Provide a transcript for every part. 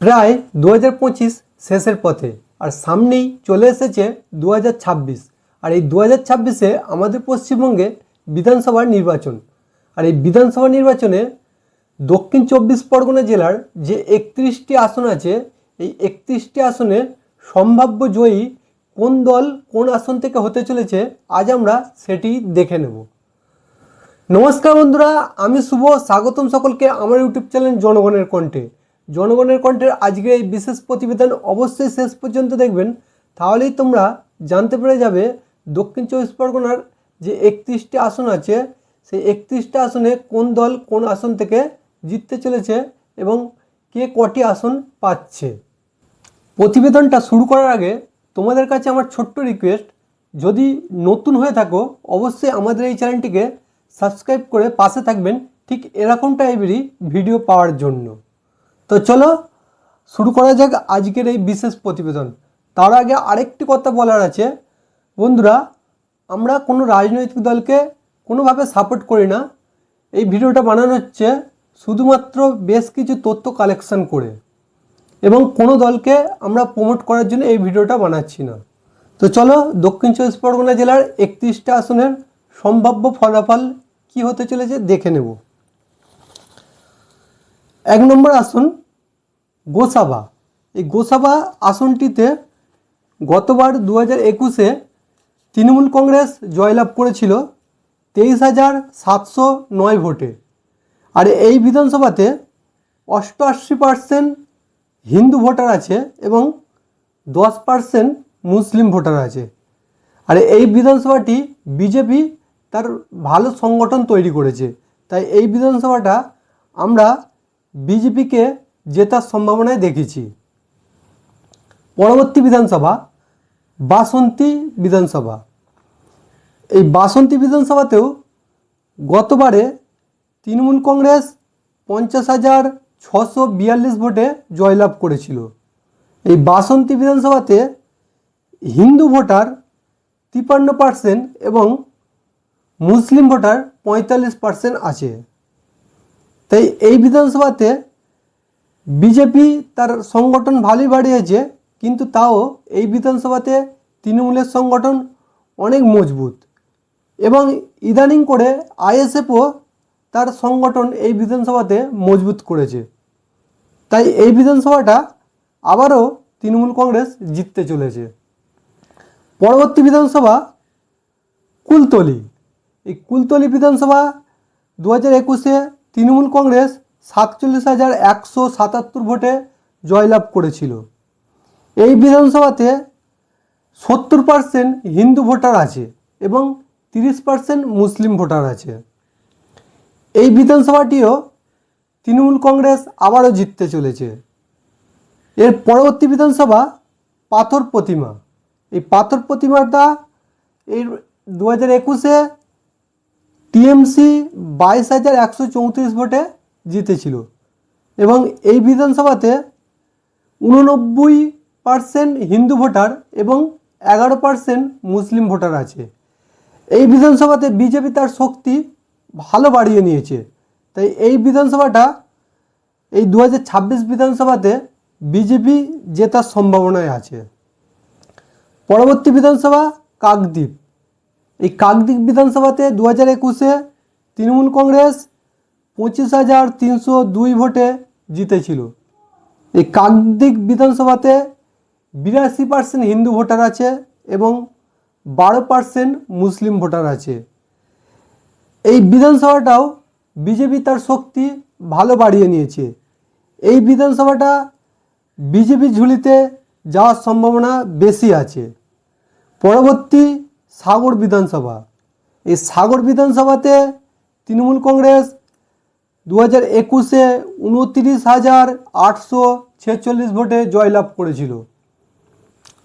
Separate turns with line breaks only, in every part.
প্রায় দু হাজার পঁচিশ শেষের পথে, আর সামনেই চলে এসেছে দু হাজার ছাব্বিশ। আর এই দু হাজার ছাব্বিশে আমাদের পশ্চিমবঙ্গে বিধানসভার নির্বাচন। আর এই বিধানসভা নির্বাচনে দক্ষিণ চব্বিশ পরগনা জেলার যে একত্রিশটি আসন আছে, এই একত্রিশটি আসনে সম্ভাব্য জয়ী কোন দল কোন আসন থেকে হতে চলেছে, আজ আমরা সেটি দেখে নেব। নমস্কার বন্ধুরা, আমি শুভ, স্বাগতম সকলকে আমার ইউটিউব চ্যানেল জনগণের কণ্ঠে। জনগণের কণ্ঠের আজকের এই বিশেষ প্রতিবেদন অবশ্যই শেষ পর্যন্ত দেখবেন। তাহলেই তোমরা জানতে পেরে যাবে দক্ষিণ চব্বিশ পরগনার যে একত্রিশটি আসন আছে, সেই একত্রিশটা আসনে কোন দল কোন আসন থেকে জিততে চলেছে এবং কে কটি আসন পাচ্ছে। প্রতিবেদনটা শুরু করার আগে তোমাদের কাছে আমার ছোট্ট রিকোয়েস্ট যদি নতুন হয়ে থাকো, অবশ্যই আমাদের এই চ্যানেলটিকে সাবস্ক্রাইব করে পাশে থাকবেন। ঠিক এরকম টাইপেরই ভিডিও পাওয়ার জন্য। তো চলো, শুরু করা যাক আজকের এই বিশেষ প্রতিবেদন। তার আগে আরেকটি কথা বলার আছে। বন্ধুরা, আমরা কোনো রাজনৈতিক দলকে কোনোভাবে সাপোর্ট করি না। এই ভিডিওটা বানানো হচ্ছে শুধুমাত্র বেশ কিছু তথ্য কালেকশন করে এবং কোনো দলকে আমরা প্রমোট করার জন্য এই ভিডিওটা বানাচ্ছি না। তো চলো, দক্ষিণ চব্বিশ পরগনা জেলার একত্রিশটা আসনের সম্ভাব্য ফলাফল কি হতে চলেছে দেখে নেব। এক নম্বর আসন গোসাবা। এই গোসাবা আসনটিতে গতবার দু হাজার একুশে তৃণমূল কংগ্রেস জয়লাভ করেছিল তেইশ হাজার সাতশো নয় ভোটে। আর এই বিধানসভাতে অষ্টআশি পার্সেন্ট হিন্দু ভোটার আছে এবং দশ পার্সেন্ট মুসলিম ভোটার আছে। আর এই বিধানসভাটি বিজেপি তার ভালো সংগঠন তৈরি করেছে। তাই এই বিধানসভাটা আমরা বিজেপিকে জেতার সম্ভাবনায় দেখেছি। পরবর্তী বিধানসভা, বাসন্তী বিধানসভা। এই বাসন্তী বিধানসভাতেও গতবারে তৃণমূল কংগ্রেস পঞ্চাশ হাজার ছশো বিয়াল্লিশ ভোটে জয়লাভ করেছিল। এই বাসন্তী বিধানসভাতে হিন্দু ভোটার তিপান্ন পার্সেন্ট এবং মুসলিম ভোটার পঁয়তাল্লিশ পার্সেন্ট আছে। তাই এই বিধানসভাতে বিজেপি তার সংগঠন ভালোই বাড়িয়েছে, কিন্তু তাও এই বিধানসভাতে তৃণমূলের সংগঠন অনেক মজবুত। এবং ইদানিং করে আইএসএফও তার সংগঠন এই বিধানসভাতে মজবুত করেছে। তাই এই বিধানসভাটা আবারও তৃণমূল কংগ্রেস জিততে চলেছে। পরবর্তী বিধানসভা কুলতলি। এই কুলতলি বিধানসভা দু হাজার একুশে তৃণমূল কংগ্রেস সাতচল্লিশ হাজার একশো সাতাত্তর ভোটে জয়লাভ করেছিল। এই বিধানসভাতে সত্তর পার্সেন্ট হিন্দু ভোটার আছে এবং তিরিশ পার্সেন্ট মুসলিম ভোটার আছে। এই বিধানসভাটিও তৃণমূল কংগ্রেস আবারও জিততে চলেছে। এর পরবর্তী বিধানসভা পাথর প্রতিমা। এই পাথর প্রতিমাটা এই দু হাজার একুশে টিএমসি বাইশ হাজার একশো চৌত্রিশ ভোটে জিতেছিল এবং এই বিধানসভাতে উননব্বই পার্সেন্ট হিন্দু ভোটার এবং এগারো পার্সেন্ট মুসলিম ভোটার আছে। এই বিধানসভাতে বিজেপি তার শক্তি ভালো বাড়িয়ে নিয়েছে। তাই এই বিধানসভাটা এই দু হাজার ছাব্বিশ বিধানসভাতে বিজেপি জেতার সম্ভাবনায় আছে। পরবর্তী বিধানসভা কাকদ্বীপ। এই কাকদ্বীপ বিধানসভাতে দু হাজার একুশে তৃণমূল কংগ্রেস পঁচিশ হাজার তিনশো দুই ভোটে জিতেছিল। এই কাকদ্বীপ বিধানসভাতে বিরাশি পার্সেন্ট হিন্দু ভোটার আছে এবং বারো পার্সেন্ট মুসলিম ভোটার আছে। এই বিধানসভাটাও বিজেপি তার শক্তি ভালো বাড়িয়ে নিয়েছে। এই বিধানসভাটা বিজেপি ঝুলিতে যাওয়ার সম্ভাবনা বেশি আছে। পরবর্তী সাগর বিধানসভা। এই সাগর বিধানসভাতে তৃণমূল কংগ্রেস দু হাজার একুশে উনত্রিশ হাজার আটশো ছেচল্লিশ ভোটে জয়লাভ করেছিল।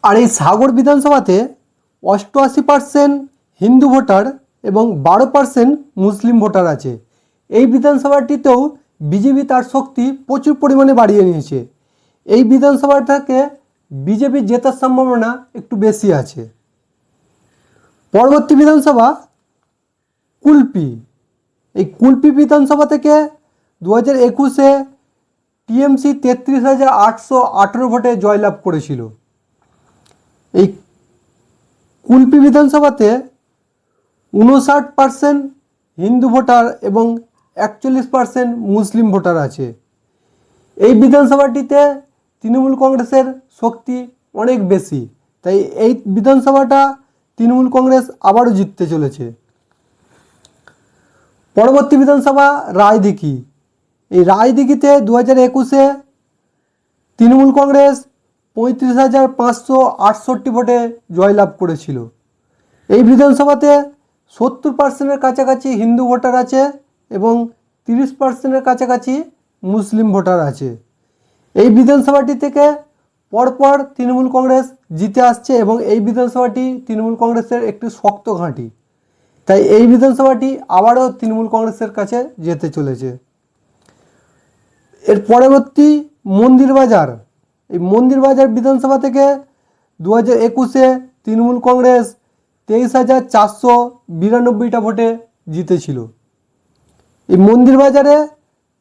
আর এই সাগর বিধানসভাতে অষ্টআশি পার্সেন্ট হিন্দু ভোটার এবং বারো পার্সেন্ট মুসলিম ভোটার আছে। এই বিধানসভাটিতেও বিজেপি তার শক্তি প্রচুর পরিমাণে বাড়িয়ে নিয়েছে। এই বিধানসভাটাকে বিজেপি জেতার সম্ভাবনা একটু বেশি আছে। পরবর্তী বিধানসভা কুলপি। এই কুলপি বিধানসভা থেকে দু হাজার একুশে টিএমসি তেত্রিশ হাজার আটশো আঠেরো ভোটে জয়লাভ করেছিল। এই কুলপি বিধানসভাতে উনষাট পার্সেন্ট হিন্দু ভোটার এবং একচল্লিশ পার্সেন্ট মুসলিম ভোটার আছে। এই বিধানসভাটিতে তৃণমূল কংগ্রেসের শক্তি অনেক বেশি। তাই এই বিধানসভাটা তৃণমূল কংগ্রেস আবারও জিততে চলেছে। পরবর্তী বিধানসভা রায়দিঘি। এই রায়দিঘিতে দু হাজার একুশে তৃণমূল কংগ্রেস পঁয়ত্রিশ হাজার পাঁচশো আটষট্টি ভোটে জয়লাভ করেছিল। এই বিধানসভাতে সত্তর পার্সেন্টের কাছাকাছি হিন্দু ভোটার আছে এবং তিরিশ পার্সেন্টের কাছাকাছি মুসলিম ভোটার আছে। এই বিধানসভাটি থেকে পরপর তৃণমূল কংগ্রেস জিতে আসছে এবং এই বিধানসভাটি তৃণমূল কংগ্রেসের একটি শক্ত ঘাঁটি। তাই এই বিধানসভাটি আবারও তৃণমূল কংগ্রেসের কাছে যেতে চলেছে। এর পরবর্তী মন্দির বাজার। এই মন্দির বাজার বিধানসভা থেকে দু হাজার একুশে তৃণমূল কংগ্রেস তেইশ হাজার চারশো বিরানব্বইটা ভোটে জিতেছিল। এই মন্দির বাজারে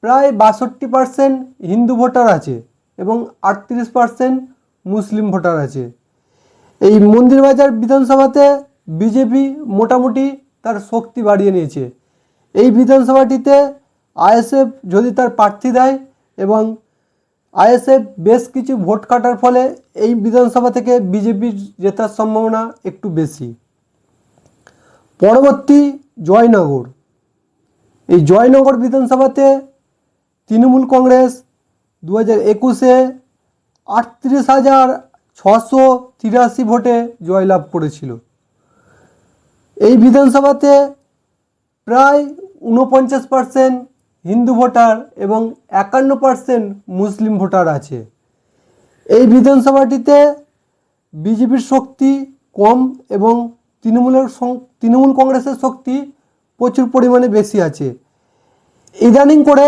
প্রায় বাষট্টি পার্সেন্ট হিন্দু ভোটার আছে এবং আটত্রিশ পার্সেন্ট মুসলিম ভোটার আছে। এই মন্দির বাজার বিধানসভাতে বিজেপি মোটামুটি তার শক্তি বাড়িয়ে নিয়েছে। এই বিধানসভাটিতে আইএসএফ যদি তার প্রার্থী দেয় এবং আইএসএফ বেশ কিছু ভোট কাটার ফলে এই বিধানসভা থেকে বিজেপির জেতার সম্ভাবনা একটু বেশি। পরবর্তী জয়নগর। এই জয়নগর বিধানসভাতে তৃণমূল কংগ্রেস দু হাজার একুশে আটত্রিশ হাজার ছশো তিরাশি ভোটে জয়লাভ করেছিল। এই বিধানসভাতে প্রায় ঊনপঞ্চাশ পার্সেন্ট হিন্দু ভোটার এবং একান্ন পার্সেন্ট মুসলিম ভোটার আছে। এই বিধানসভাটিতে বিজেপির শক্তি কম এবং তৃণমূলের তৃণমূল কংগ্রেসের শক্তি প্রচুর পরিমাণে বেশি আছে। ইদানিং করে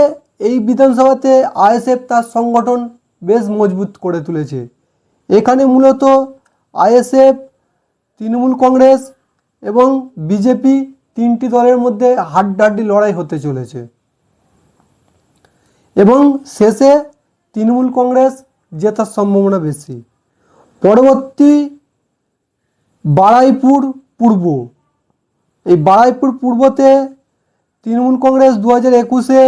এই বিধানসভাতে আইএসএফ তার সংগঠন বেশ মজবুত করে তুলেছে। এখানে মূলত আইএসএফ, তৃণমূল কংগ্রেস এবং বিজেপি তিনটি দলের মধ্যে হাড্ডাহাড্ডি লড়াই হতে চলেছে। এবং শেষে তৃণমূল কংগ্রেস জেতার সম্ভাবনা বেশি। পরবর্তী বারাইপুর পূর্ব। এই বারাইপুর পূর্বতে তৃণমূল কংগ্রেস দু হাজার একুশে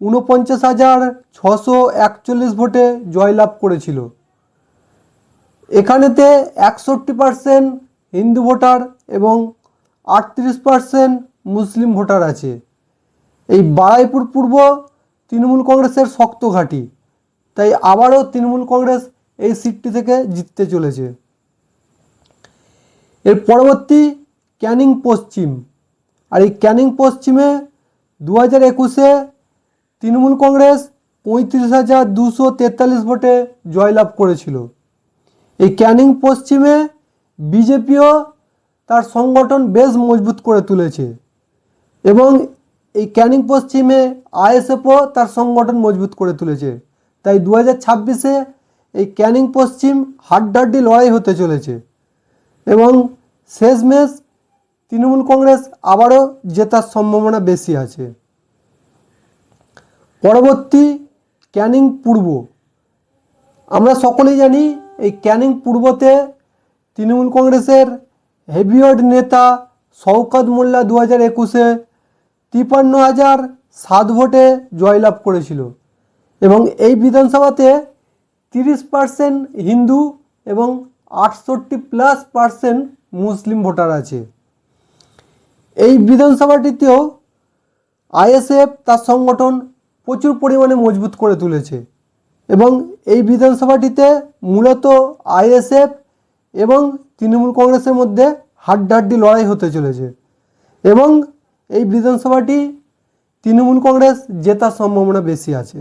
ঊনপঞ্চাশ হাজার ছশো একচল্লিশ ভোটে জয়লাভ করেছিল। এখানেতে একষট্টি পার্সেন্ট হিন্দু ভোটার এবং আটত্রিশ পার্সেন্ট মুসলিম ভোটার আছে। এই বারাইপুর পূর্ব তৃণমূল কংগ্রেসের শক্ত ঘাঁটি। তাই আবারও তৃণমূল কংগ্রেস এই সিটটি থেকে জিততে চলেছে। এর পরবর্তী ক্যানিং পশ্চিম। আর এই ক্যানিং পশ্চিমে দু হাজার একুশে তৃণমূল কংগ্রেস পঁয়ত্রিশ হাজার দুশো তেতাল্লিশ ভোটে জয়লাভ করেছিল। এই ক্যানিং পশ্চিমে বিজেপিও তার সংগঠন বেশ মজবুত করে তুলেছে এবং এই ক্যানিং পশ্চিমে আইএসএফও তার সংগঠন মজবুত করে তুলেছে। তাই দু হাজার ছাব্বিশে এই ক্যানিং পশ্চিম হাড্ডাহাড্ডি লড়াই হতে চলেছে এবং শেষমেশ তৃণমূল কংগ্রেস আবারও জেতার সম্ভাবনা বেশি আছে। পরবর্তী ক্যানিং পূর্ব। আমরা সকলেই জানি এই ক্যানিং পূর্বতে তৃণমূল কংগ্রেসের হেভিওয়েট নেতা শওকত মোল্লা দু হাজার একুশে তিপান্ন হাজার সাত ভোটে জয়লাভ করেছিল এবং এই বিধানসভাতে তিরিশ পার্সেন্ট হিন্দু এবং আটষট্টি প্লাস পার্সেন্ট মুসলিম ভোটার আছে। এই বিধানসভাটিতেও আইএসএফ তার সংগঠন প্রচুর পরিমাণে মজবুত করে তুলেছে। এবং এই বিধানসভাটিতে মূলত আইএসএফ এবং তৃণমূল কংগ্রেসের মধ্যে হাড্ডাহাড্ডি লড়াই হতে চলেছে এবং এই বিধানসভাটি তৃণমূল কংগ্রেস জেতার সম্ভাবনা বেশি আছে।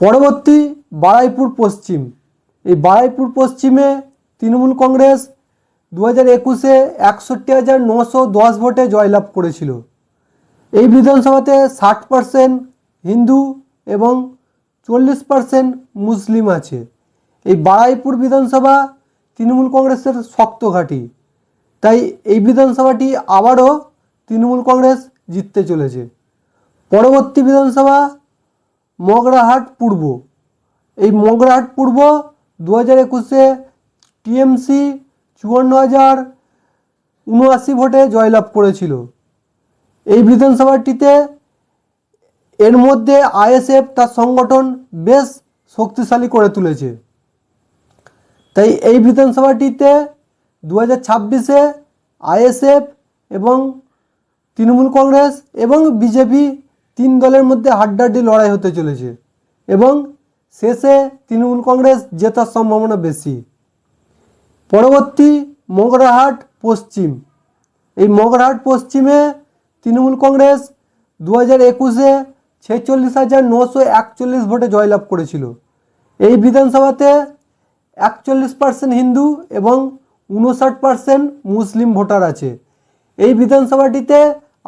পরবর্তী বারাইপুর পশ্চিম। এই বারাইপুর পশ্চিমে তৃণমূল কংগ্রেস দু হাজার একুশে একষট্টি হাজার নশো দশ ভোটে জয়লাভ করেছিল। এই বিধানসভাতে ষাট পার্সেন্ট হিন্দু এবং চল্লিশ পার্সেন্ট মুসলিম আছে। এই বারাইপুর বিধানসভা তৃণমূল কংগ্রেসের শক্ত ঘাঁটি। তাই এই বিধানসভাটি আবারও তৃণমূল কংগ্রেস জিততে চলেছে। পরবর্তী বিধানসভা মগরাহাট পূর্ব। এই মগরাহাট পূর্ব দু হাজার একুশে টিএমসি চুয়ান্ন হাজার উনআশি ভোটে জয়লাভ করেছিল। এই বিধানসভাটিতে এর মধ্যে আইএসএফ তার সংগঠন বেশ শক্তিশালী করে তুলেছে। তাই এই বিধানসভাটিতে দু হাজার ছাব্বিশে আইএসএফ এবং তৃণমূল কংগ্রেস এবং বিজেপি তিন দলের মধ্যে হাড্ডাহাড্ডি লড়াই হতে চলেছে এবং শেষে তৃণমূল কংগ্রেস জেতার সম্ভাবনা বেশি। পরবর্তী মগরাহাট পশ্চিম। এই মগরাহাট পশ্চিমে তৃণমূল কংগ্রেস দু হাজার একুশে ছেচল্লিশ হাজার নশো একচল্লিশ ভোটে জয়লাভ করেছিল। এই বিধানসভাতে একচল্লিশ পার্সেন্ট হিন্দু এবং উনষাট পার্সেন্ট মুসলিম ভোটার আছে। এই বিধানসভাটিতে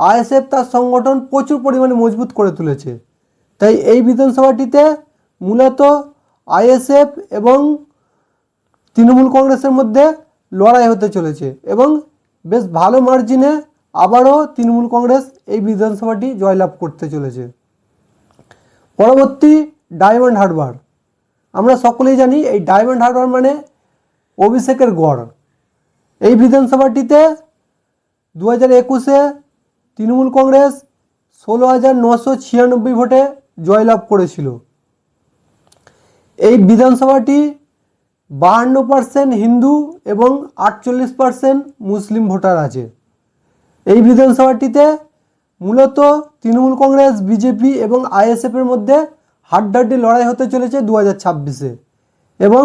আইএসএফ তার সংগঠন প্রচুর পরিমাণে মজবুত করে তুলেছে। তাই এই বিধানসভাটিতে মূলত আইএসএফ এবং তৃণমূল কংগ্রেসের মধ্যে লড়াই হতে চলেছে এবং বেশ ভালো মার্জিনে আবারও তৃণমূল কংগ্রেস এই বিধানসভাটি জয়লাভ করতে চলেছে। পরবর্তী ডায়মন্ড হারবার। আমরা সকলেই জানি এই ডায়মন্ড হারবার মানে অভিষেকের গড়। এই বিধানসভাটিতে দু হাজার একুশে তৃণমূল কংগ্রেস ষোলো হাজার নশো ছিয়ানব্বই ভোটে জয়লাভ করেছিল। এই বিধানসভাটি বাহান্ন পার্সেন্ট হিন্দু এবং আটচল্লিশ পার্সেন্ট মুসলিম ভোটার আছে। এই বিধানসভাটিতে মূলত তৃণমূল কংগ্রেস, বিজেপি এবং আইএসএফের মধ্যে হাড্ডাহাড্ডি লড়াই হতে চলেছে দু হাজার ছাব্বিশে। এবং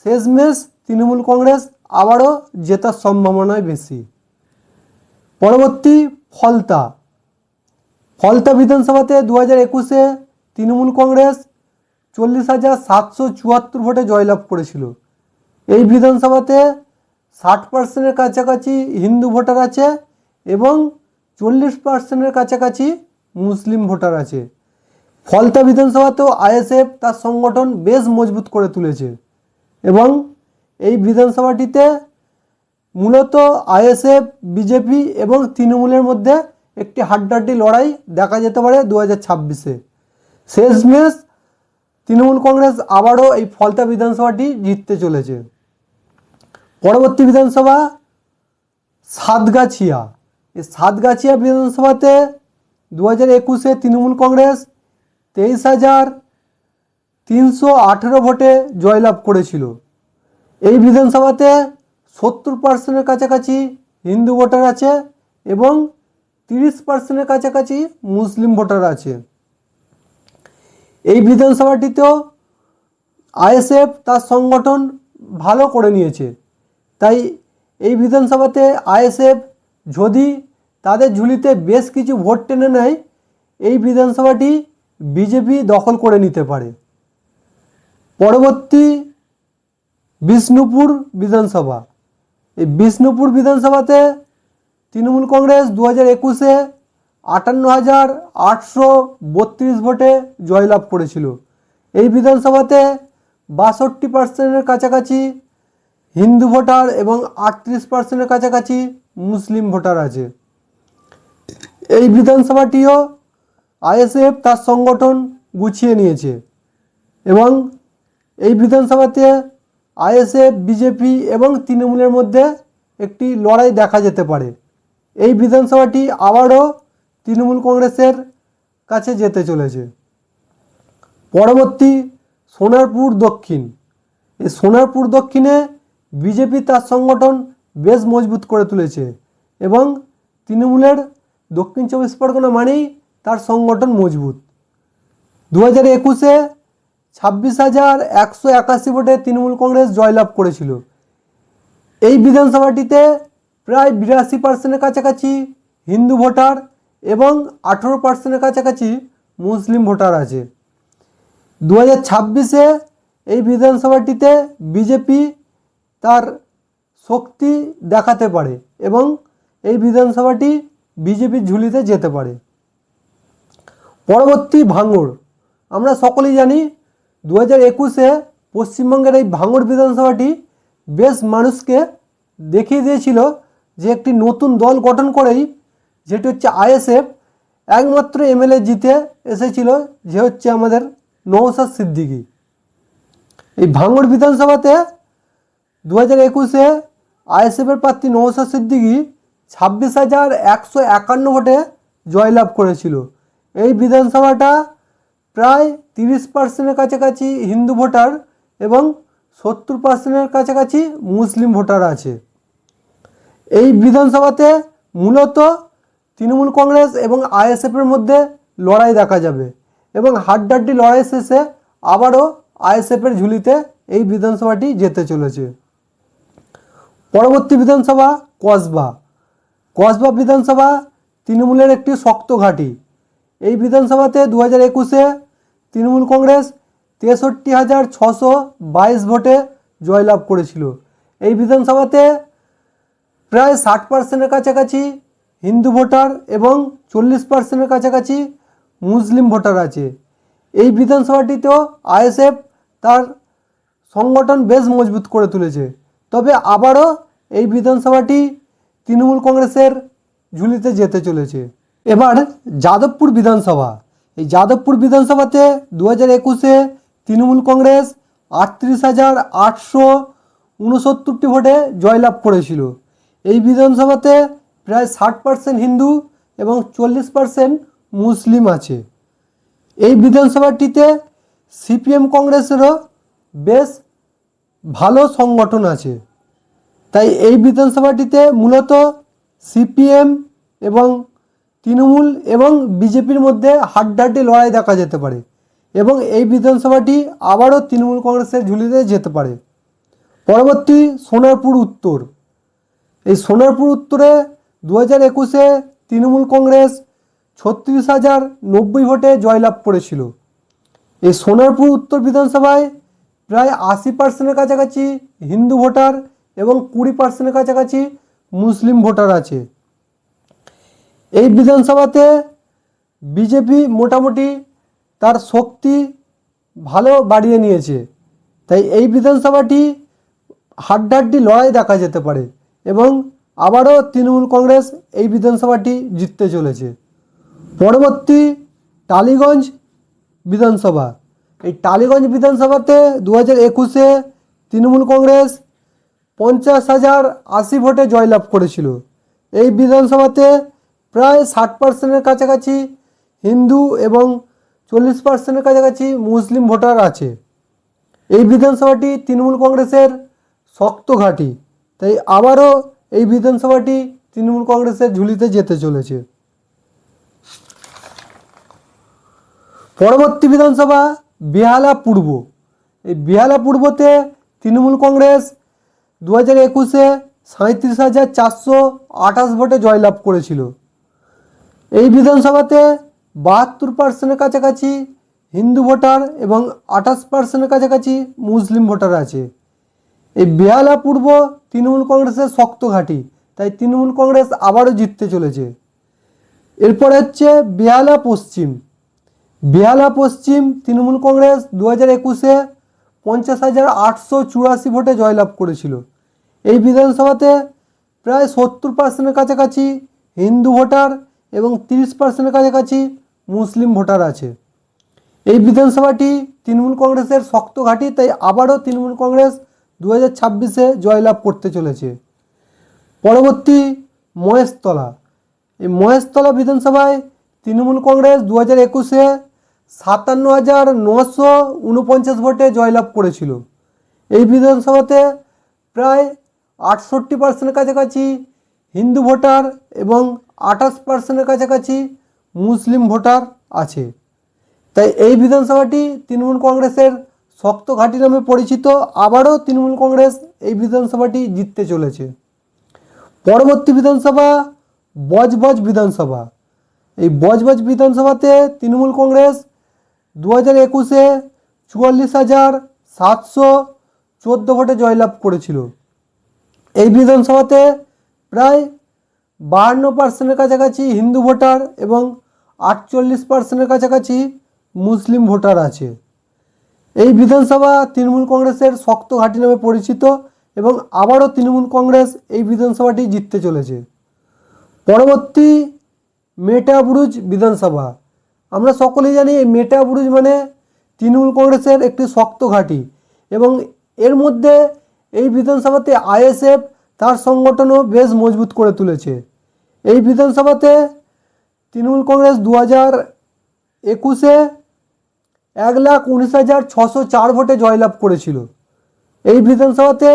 শেষমেশ তৃণমূল কংগ্রেস আবারও জেতার সম্ভাবনায় বেশি। পরবর্তী ফলতা। ফলতা বিধানসভাতে দু হাজার একুশে তৃণমূল কংগ্রেস চল্লিশ হাজার সাতশো চুয়াত্তর ভোটে জয়লাভ করেছিল। এই বিধানসভাতে ষাট পার্সেন্টের কাছাকাছি হিন্দু ভোটার আছে এবং চল্লিশ পার্সেন্টের কাছাকাছি মুসলিম ভোটার আছে। ফলতা বিধানসভাতেও আইএসএফ তার সংগঠন বেশ মজবুত করে তুলেছে এবং এই বিধানসভাটিতে মূলত আইএসএফ, বিজেপি এবং তৃণমূলের মধ্যে একটি হাড্ডাহাড্ডি লড়াই দেখা যেতে পারে দু হাজার ছাব্বিশে। শেষমেশ তৃণমূল কংগ্রেস আবারও এই ফলতা বিধানসভাটি জিততে চলেছে। পরবর্তী বিধানসভা সাতগাছিয়া। সাতগাছিয়া বিধানসভাতে দু হাজার একুশে তৃণমূল কংগ্রেস তেইশ হাজার তিনশো আঠেরো ভোটে জয়লাভ করেছিল। এই বিধানসভাতে সত্তর পার্সেন্টের কাছাকাছি হিন্দু ভোটার আছে এবং তিরিশ পার্সেন্টের কাছাকাছি মুসলিম ভোটার আছে। এই বিধানসভাটিতেও আইএসএফ তার সংগঠন ভালো করে নিয়েছে। তাই এই বিধানসভাতে আইএসএফ যদি তাদের ঝুলিতে বেশ কিছু ভোট টেনে নেয়, এই বিধানসভাটি বিজেপি দখল করে নিতে পারে। পরবর্তী বিষ্ণুপুর বিধানসভা। এই বিষ্ণুপুর বিধানসভাতে তৃণমূল কংগ্রেস দু হাজার একুশে আটান্ন হাজার আটশো বত্রিশ ভোটে জয়লাভ করেছিল। এই বিধানসভাতে বাষট্টি পার্সেন্টের কাছাকাছি হিন্দু ভোটার এবং আটত্রিশ পার্সেন্টের কাছাকাছি মুসলিম ভোটার আছে। এই বিধানসভাটিও আইএসএফ তার সংগঠন গুছিয়ে নিয়েছে এবং এই বিধানসভাতে আইএসএফ, বিজেপি এবং তৃণমূলের মধ্যে একটি লড়াই দেখা যেতে পারে। এই বিধানসভাটি আবারও তৃণমূল কংগ্রেসের কাছে যেতে চলেছে। পরবর্তী সোনারপুর দক্ষিণ। এই সোনারপুর দক্ষিণে বিজেপি তার সংগঠন বেশ মজবুত করে তুলেছে এবং তৃণমূলের দক্ষিণ চব্বিশ পরগনা মানেই তার সংগঠন মজবুত। দু হাজার একুশে ছাব্বিশ হাজার একশো একাশি ভোটে তৃণমূল কংগ্রেস জয়লাভ করেছিল। এই বিধানসভাটিতে প্রায় বিরাশি পার্সেন্টের কাছাকাছি হিন্দু ভোটার এবং আঠেরো পার্সেন্টের কাছাকাছি মুসলিম ভোটার আছে। দু হাজার ছাব্বিশে এই বিধানসভাটিতে বিজেপি তার শক্তি দেখাতে পারে এবং এই বিধানসভাটি বিজেপির ঝুলিতে যেতে পারে। পরবর্তী ভাঙড়। আমরা সকলেই জানি দু হাজার একুশে পশ্চিমবঙ্গের এই ভাঙড় বিধানসভাটি বেশ মানুষকে দেখিয়ে দিয়েছিল যে একটি নতুন দল গঠন করেই যেটি হচ্ছে আইএসএফ একমাত্র এমএলএ জিতে এসেছিল, যে হচ্ছে আমাদের নৌসাদ সিদ্দিকী। এই ভাঙড় বিধানসভাতে দু হাজার একুশে আইএসএফের প্রার্থী নৌসাদ সিদ্দিকী ছাব্বিশ হাজার একশো একান্ন ভোটে জয়লাভ করেছিল। এই বিধানসভাটা প্রায় তিরিশ পার্সেন্টের কাছাকাছি হিন্দু ভোটার এবং সত্তর পার্সেন্টের কাছাকাছি মুসলিম ভোটার আছে। এই বিধানসভাতে মূলত তৃণমূল কংগ্রেস এবং আইএসএফের মধ্যে লড়াই দেখা যাবে এবং হাড্ডাড্ডি লড়াই শেষে আবারও আইএসএফের ঝুলিতে এই বিধানসভাটি যেতে চলেছে। পরবর্তী বিধানসভা কসবা। কসবা বিধানসভা তৃণমূলের একটি শক্ত ঘাঁটি। এই বিধানসভাতে দু হাজার একুশে তৃণমূল কংগ্রেস তেষট্টি হাজার ছশো বাইশ ভোটে জয়লাভ করেছিল। এই বিধানসভাতে প্রায় ষাট পার্সেন্টের কাছাকাছি হিন্দু ভোটার এবং চল্লিশ পার্সেন্টের কাছাকাছি মুসলিম ভোটার আছে। এই বিধানসভাটিতেও আইএসএফ তার সংগঠন বেশ মজবুত করে তুলেছে। তবে আবারও এই বিধানসভাটি তৃণমূল কংগ্রেসের ঝুলিতে যেতে চলেছে। এবার যাদবপুর বিধানসভা। এই যাদবপুর বিধানসভাতে দু হাজার একুশে তৃণমূল কংগ্রেস আটত্রিশ হাজার আটশো উনসত্তরটি ভোটে জয়লাভ করেছিল। এই বিধানসভাতে প্রায় ষাট পার্সেন্ট হিন্দু এবং চল্লিশ পার্সেন্ট মুসলিম আছে। এই বিধানসভাটিতে সিপিএম কংগ্রেসেরও বেশ ভালো সংগঠন আছে। তাই এই বিধানসভাটিতে মূলত সিপিএম এবং তৃণমূল এবং বিজেপির মধ্যে হাড্ডাহাড্ডি লড়াই দেখা যেতে পারে এবং এই বিধানসভাটি আবারও তৃণমূল কংগ্রেসের ঝুলিতে যেতে পারে। পরবর্তী সোনারপুর উত্তর। এই সোনারপুর উত্তরে দু হাজার একুশে তৃণমূল কংগ্রেস ছত্রিশ হাজার নব্বই ভোটে জয়লাভ করেছিল। এই সোনারপুর উত্তর বিধানসভায় প্রায় আশি পার্সেন্টের কাছাকাছি হিন্দু ভোটার এবং কুড়ি পার্সেন্টের কাছাকাছি মুসলিম ভোটার আছে। এই বিধানসভাতে বিজেপি মোটামুটি তার শক্তি ভালো বাড়িয়ে নিয়েছে। তাই এই বিধানসভাটি হাড্ডাহাড্ডি লড়াই দেখা যেতে পারে এবং আবারও তৃণমূল কংগ্রেস এই বিধানসভাটি জিততে চলেছে। পরবর্তী টালিগঞ্জ বিধানসভা। এই টালিগঞ্জ বিধানসভাতে দু হাজার একুশে তৃণমূল কংগ্রেস পঞ্চাশ হাজার আশি ভোটে জয়লাভ করেছিল। এই বিধানসভাতে প্রায় ষাট পার্সেন্টের কাছাকাছি হিন্দু এবং চল্লিশ পার্সেন্টের কাছাকাছি মুসলিম ভোটার আছে। এই বিধানসভাটি তৃণমূল কংগ্রেসের শক্ত ঘাঁটি, তাই আবারও এই বিধানসভাটি তৃণমূল কংগ্রেসের ঝুলিতে যেতে চলেছে। পরবর্তী বিধানসভা বেহালা পূর্ব। এই বেহালা পূর্বতে তৃণমূল কংগ্রেস দু হাজার একুশে সাঁত্রিশ হাজার চারশো আঠাশ ভোটে জয়লাভ করেছিল। এই বিধানসভাতে বাহাত্তর পার্সেন্টের কাছাকাছি হিন্দু ভোটার এবং আঠাশ পার্সেন্টের কাছাকাছি মুসলিম ভোটার আছে। এই বেহালা পূর্ব তৃণমূল কংগ্রেসের শক্ত ঘাঁটি, তাই তৃণমূল কংগ্রেস আবারও জিততে চলেছে। এরপর হচ্ছে বেহালা পশ্চিম। বেহালা পশ্চিম, তৃণমূল কংগ্রেস দু হাজার একুশে পঞ্চাশ হাজার আটশো চুরাশি ভোটে জয়লাভ করেছিল। এই বিধানসভাতে প্রায় সত্তর পার্সেন্টের কাছাকাছি হিন্দু ভোটার এবং তিরিশ পার্সেন্টের কাছাকাছি মুসলিম ভোটার আছে। এই বিধানসভাটি তৃণমূল কংগ্রেসের শক্ত ঘাঁটি, তাই আবারও তৃণমূল কংগ্রেস দু হাজার ছাব্বিশে জয়লাভ করতে চলেছে। পরবর্তী মহেশতলা। এই মহেশতলা বিধানসভায় তৃণমূল কংগ্রেস দু হাজার একুশে সাতান্ন হাজার নশো উনপঞ্চাশ ভোটে জয়লাভ করেছিল। এই বিধানসভাতে প্রায় আটষট্টি পার্সেন্টের কাছাকাছি হিন্দু ভোটার এবং আঠাশ পার্সেন্টের কাছাকাছি মুসলিম ভোটার আছে। তাই এই বিধানসভাটি তৃণমূল কংগ্রেসের শক্ত ঘাঁটি নামে পরিচিত। আবারও তৃণমূল কংগ্রেস এই বিধানসভাটি জিততে চলেছে। পরবর্তী বিধানসভা বজবজ বিধানসভা। এই বজবজ বিধানসভাতে তৃণমূল কংগ্রেস দু হাজার একুশে চুয়াল্লিশ হাজার সাতশো চোদ্দ ভোটে জয়লাভ করেছিল। এই বিধানসভাতে প্রায় বাহান্ন পার্সেন্টের কাছাকাছি হিন্দু ভোটার এবং আটচল্লিশ পার্সেন্টের কাছাকাছি মুসলিম ভোটার আছে। এই বিধানসভা তৃণমূল কংগ্রেসের শক্ত ঘাঁটি নামে পরিচিত এবং আবারও তৃণমূল কংগ্রেস এই বিধানসভাটি জিততে চলেছে। পরবর্তী মেটাবুরুজ বিধানসভা আমরা সকলেই জানি এই মেটা মেটাবুরুজ মানে তৃণমূল কংগ্রেসের একটি শক্ত ঘাঁটি এবং এর মধ্যে এই বিধানসভাতে আইএসএফ তার সংগঠনও বেশ মজবুত করে তুলেছে। এই বিধানসভাতে তৃণমূল কংগ্রেস দু হাজার একুশে এক লাখ উনিশ হাজার ছশো চার ভোটে জয়লাভ করেছিল। এই বিধানসভাতে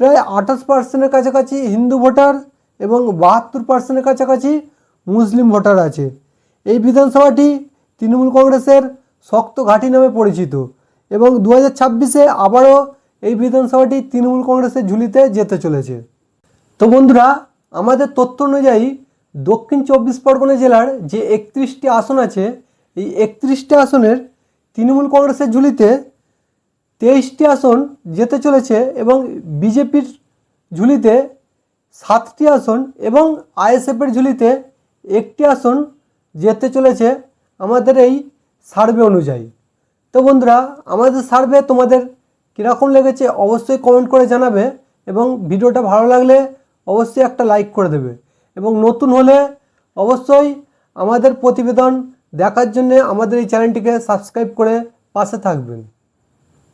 প্রায় আঠাশ পার্সেন্টের কাছাকাছি হিন্দু ভোটার এবং বাহাত্তর পার্সেন্টের কাছাকাছি মুসলিম ভোটার আছে। এই বিধানসভাটি তৃণমূল কংগ্রেসের শক্ত ঘাঁটি নামে পরিচিত এবং দু হাজার ছাব্বিশে আবারও এই বিধানসভাটি তৃণমূল কংগ্রেসের ঝুলিতে যেতে চলেছে। তো বন্ধুরা, আমাদের তথ্য অনুযায়ী দক্ষিণ চব্বিশ পরগনা জেলার যে একত্রিশটি আসন আছে, এই একত্রিশটি আসনের তৃণমূল কংগ্রেসের ঝুলিতে তেইশটি আসন যেতে চলেছে এবং বিজেপির ঝুলিতে সাতটি আসন এবং আইএসএফের ঝুলিতে একটি আসন যেতে চলেছে। আমাদের এই সার্ভে অনুযায়ী। তো বন্ধুরা, আমাদের সার্ভে তোমাদের কীরকম লেগেছে অবশ্যই কমেন্ট করে জানাবে এবং ভিডিওটা ভালো লাগলে অবশ্যই একটা লাইক করে দেবে। এবং নতুন হলে অবশ্যই আমাদের প্রতিবেদন দেখার জন্য আমাদের এই চ্যানেলটিকে সাবস্ক্রাইব করে পাশে থাকবেন।